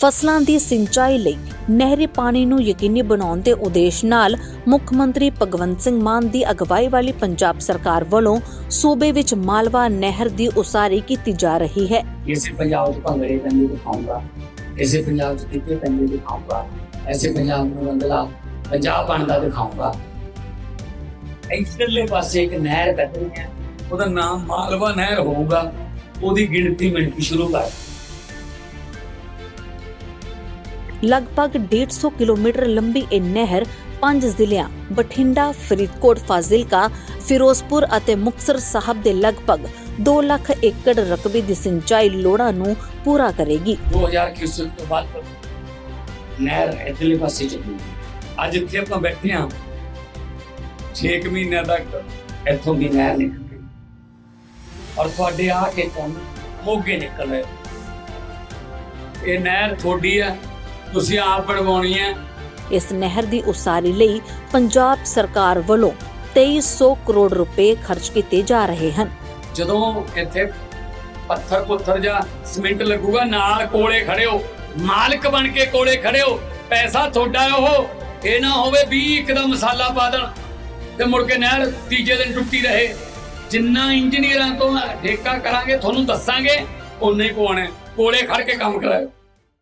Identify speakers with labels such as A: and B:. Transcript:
A: ਫਸਲਾਂ ਦੀ ਸਿੰਚਾਈ ਲਈ ਨਹਿਰੀ ਪਾਣੀ ਨੂੰ ਯਕੀਨੀ ਬਣਾਉਣ ਦੇ ਉਦੇਸ਼ ਨਾਲ ਮੁੱਖ ਮੰਤਰੀ ਭਗਵੰਤ ਸਿੰਘ ਮਾਨ ਦੀ ਅਗਵਾਈ ਵਾਲੀ ਪੰਜਾਬ ਸਰਕਾਰ ਵੱਲੋਂ ਸੂਬੇ ਵਿੱਚ ਮਾਲਵਾ ਨਹਿਰ ਦੀ ਉਸਾਰੀ ਕੀਤੀ ਜਾ ਰਹੀ ਹੈ।
B: ਇਸੇ ਪੰਜਾਬ 'ਚ ਭੰਗੜੇ ਪੈਂਦੇ ਦਿਖਾਊਂਗਾ ਇਸੇ ਪੰਜਾਬ 'ਚ ਕਿੱਥੇ ਪੈਂਦੇ ਦਿਖਾਊਂਗਾ ਐਸੇ ਪੰਜਾਬ ਨੂੰ ਰੰਗਲਾ ਪੰਜਾਬ ਬਣਦਾ ਦਿਖਾਊਂਗਾ ਇਧਰਲੇ ਪਾਸੇ ਇੱਕ ਨਹਿਰ ਕੱਢਣੀ ਹੈ, ਉਹਦਾ ਨਾਮ ਮਾਲਵਾ ਨਹਿਰ ਹੋਊਗਾ, ਉਹਦੀ ਗਿਣਤੀ ਮਿੰਟ ਸ਼ੁਰੂ ਕਰ।
A: ਲਗਭਗ 150 ਕਿਲੋਮੀਟਰ ਲੰਬੀ ਇਹ ਨਹਿਰ ਪੰਜ ਜ਼ਿਲ੍ਹਿਆਂ ਬਠਿੰਡਾ, ਫਰੀਦਕੋਟ, ਫਾਜ਼ਿਲਕਾ, ਫਿਰੋਜ਼ਪੁਰ ਅਤੇ ਮੁਕਤਸਰ ਸਾਹਿਬ ਦੇ ਲਗਭਗ 2 ਲੱਖ ਏਕੜ ਰਕਬੇ ਦੀ ਸਿੰਚਾਈ ਲੋੜਾਂ ਨੂੰ ਪੂਰਾ ਕਰੇਗੀ।
B: 2000 ਕਿਊਸੈਕ ਤੋਂ ਬਾਅਦ ਨਹਿਰ ਇਧਰਲੇ ਪਾਸੇ ਚੱਲੂਗੀ। ਅੱਜ ਇੱਥੇ ਆਪਾਂ ਬੈਠੇ ਹਾਂ। 6 ਮਹੀਨਿਆਂ ਤੱਕ ਇੱਥੋਂ ਦੀ ਨਹਿਰ ਨਿਕਲ ਗਈ ਔਰ ਤੁਹਾਡੇ ਆ ਕੇ ਕੰਮ ਮੋਗੇ ਨਿਕਲ ਰਹੇ ਇਹ ਨਹਿਰ ਥੋੜੀ ਹੈ ਤੁਸੀਂ ਆਪ ਬਣਵਾਉਣੀ ਹੈ।
A: ਇਸ ਨਹਿਰ ਦੀ ਉਸਾਰੀ ਲਈ ਪੰਜਾਬ ਸਰਕਾਰ ਵੱਲੋਂ 2300 ਕਰੋੜ ਰੁਪਏ ਖਰਚ ਕੀਤੇ ਜਾ ਰਹੇ ਹਨ।
B: ਜਦੋਂ ਇੱਥੇ ਪੱਥਰ ਪੁੱਥਰ ਜਾਂ ਸਿਮੈਂਟ ਲੱਗੂਗਾ ਨਾਲ ਕੋਲੇ ਖੜੇ ਹੋ ਮਾਲਕ ਬਣ ਕੇ ਕੋਲੇ ਖੜੇ ਹੋ ਪੈਸਾ ਤੁਹਾਡਾ ਉਹ ਇਹ ਨਾ ਹੋਵੇ ਵੀ ਇੱਕਦਮ ਮਸਾਲਾ ਪਾ ਦੇਣ ਤੇ ਮੁੜ ਕੇ ਨਹਿਰ ਤੀਜੇ ਦਿਨ ਟੁੱਟੀ ਰਹੇ। ਜਿੰਨਾ ਇੰਜੀਨੀਅਰਾਂ ਤੋਂ ਠੇਕਾ ਕਰਾਂਗੇ ਤੁਹਾਨੂੰ ਦੱਸਾਂਗੇ ਉਨੇ ਹੀ ਪਵਾਉਣਾ ਹੈ। ਕੋਲੇ ਖੜ ਕੇ ਕੰਮ ਕਰਾਇਓ।